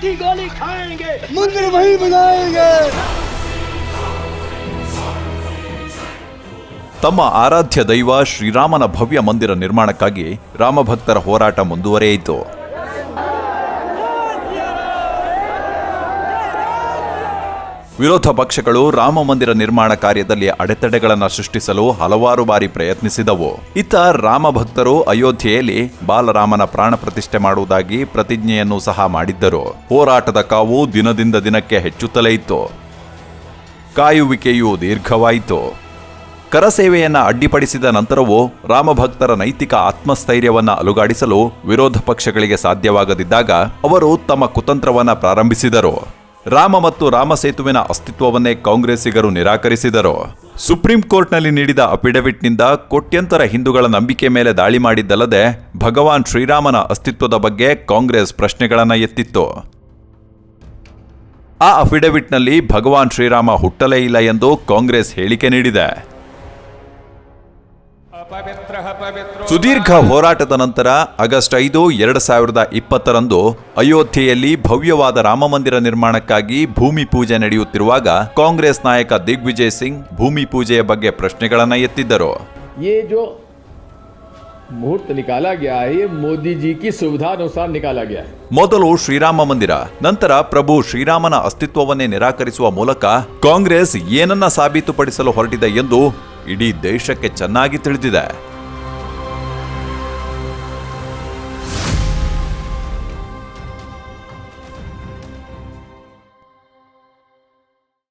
की गोली खाएंगे मंदिर वहीं बनाएंगे ತಮ್ಮ ಆರಾಧ್ಯ ದೈವ ಶ್ರೀರಾಮನ ಭವ್ಯ ಮಂದಿರ ನಿರ್ಮಾಣಕ್ಕಾಗಿ ರಾಮಭಕ್ತರ ಹೋರಾಟ ಮುಂದುವರಿಯಿತು ವಿರೋಧ ಪಕ್ಷಗಳು ರಾಮ ಮಂದಿರ ನಿರ್ಮಾಣ ಕಾರ್ಯದಲ್ಲಿ ಅಡೆತಡೆಗಳನ್ನು ಸೃಷ್ಟಿಸಲು ಹಲವಾರು ಬಾರಿ ಪ್ರಯತ್ನಿಸಿದವು. ಇತ್ತ ರಾಮ ಭಕ್ತರು ಅಯೋಧ್ಯೆಯಲ್ಲಿ ಬಾಲರಾಮನ ಪ್ರಾಣ ಪ್ರತಿಷ್ಠೆ ಮಾಡುವುದಾಗಿ ಪ್ರತಿಜ್ಞೆಯನ್ನು ಸಹ ಮಾಡಿದ್ದರು. ಹೋರಾಟದ ಕಾವು ದಿನದಿಂದ ದಿನಕ್ಕೆ ಹೆಚ್ಚುತ್ತಲೇ ಇತ್ತು. ಕಾಯುವಿಕೆಯು ದೀರ್ಘವಾಯಿತು. ಕರಸೇವೆಯನ್ನು ಅಡ್ಡಿಪಡಿಸಿದ ನಂತರವೂ ರಾಮಭಕ್ತರ ನೈತಿಕ ಆತ್ಮಸ್ಥೈರ್ಯವನ್ನು ಅಲುಗಾಡಿಸಲು ವಿರೋಧ ಪಕ್ಷಗಳಿಗೆ ಸಾಧ್ಯವಾಗದಿದ್ದಾಗ ಅವರು ತಮ್ಮ ಕುತಂತ್ರವನ್ನು ಪ್ರಾರಂಭಿಸಿದರು. ರಾಮ ಮತ್ತು ರಾಮಸೇತುವಿನ ಅಸ್ತಿತ್ವವನ್ನೇ ಕಾಂಗ್ರೆಸ್ಸಿಗರು ನಿರಾಕರಿಸಿದರು. ಸುಪ್ರೀಂ ಕೋರ್ಟ್ನಲ್ಲಿ ನೀಡಿದ ಅಫಿಡವಿಟ್ನಿಂದ ಕೋಟ್ಯಂತರ ಹಿಂದೂಗಳ ನಂಬಿಕೆ ಮೇಲೆ ದಾಳಿ ಮಾಡಿದ್ದಲ್ಲದೆ ಭಗವಾನ್ ಶ್ರೀರಾಮನ ಅಸ್ತಿತ್ವದ ಬಗ್ಗೆ ಕಾಂಗ್ರೆಸ್ ಪ್ರಶ್ನೆಗಳನ್ನು ಎತ್ತಿತ್ತು. ಆ ಅಫಿಡವಿಟ್ನಲ್ಲಿ ಭಗವಾನ್ ಶ್ರೀರಾಮ ಹುಟ್ಟಲೇ ಇಲ್ಲ ಎಂದು ಕಾಂಗ್ರೆಸ್ ಹೇಳಿಕೆ ನೀಡಿದೆ. ಸುದೀರ್ಘ ಹೋರಾಟದ ನಂತರ ಆಗಸ್ಟ್ ಐದು ಎರಡ್ ಸಾವಿರದ ಇಪ್ಪತ್ತರಂದು ಅಯೋಧ್ಯೆಯಲ್ಲಿ ಭವ್ಯವಾದ ರಾಮಮಂದಿರ ನಿರ್ಮಾಣಕ್ಕಾಗಿ ಭೂಮಿ ಪೂಜೆ ನಡೆಯುತ್ತಿರುವಾಗ ಕಾಂಗ್ರೆಸ್ ನಾಯಕ ದಿಗ್ವಿಜಯ್ ಸಿಂಗ್ ಭೂಮಿ ಪೂಜೆಯ ಬಗ್ಗೆ ಪ್ರಶ್ನೆಗಳನ್ನು ಎತ್ತಿದ್ದರು. ಮುಹೂರ್ತ ಮೋದಿ ಮೊದಲು ಶ್ರೀರಾಮ ಮಂದಿರ ನಂತರ ಪ್ರಭು ಶ್ರೀರಾಮನ ಅಸ್ತಿತ್ವವನ್ನೇ ನಿರಾಕರಿಸುವ ಮೂಲಕ ಕಾಂಗ್ರೆಸ್ ಏನನ್ನ ಸಾಬೀತುಪಡಿಸಲು ಹೊರಟಿದೆ ಎಂದು ಇಡೀ ದೇಶಕ್ಕೆ ಚೆನ್ನಾಗಿ ತಿಳಿದಿದೆ.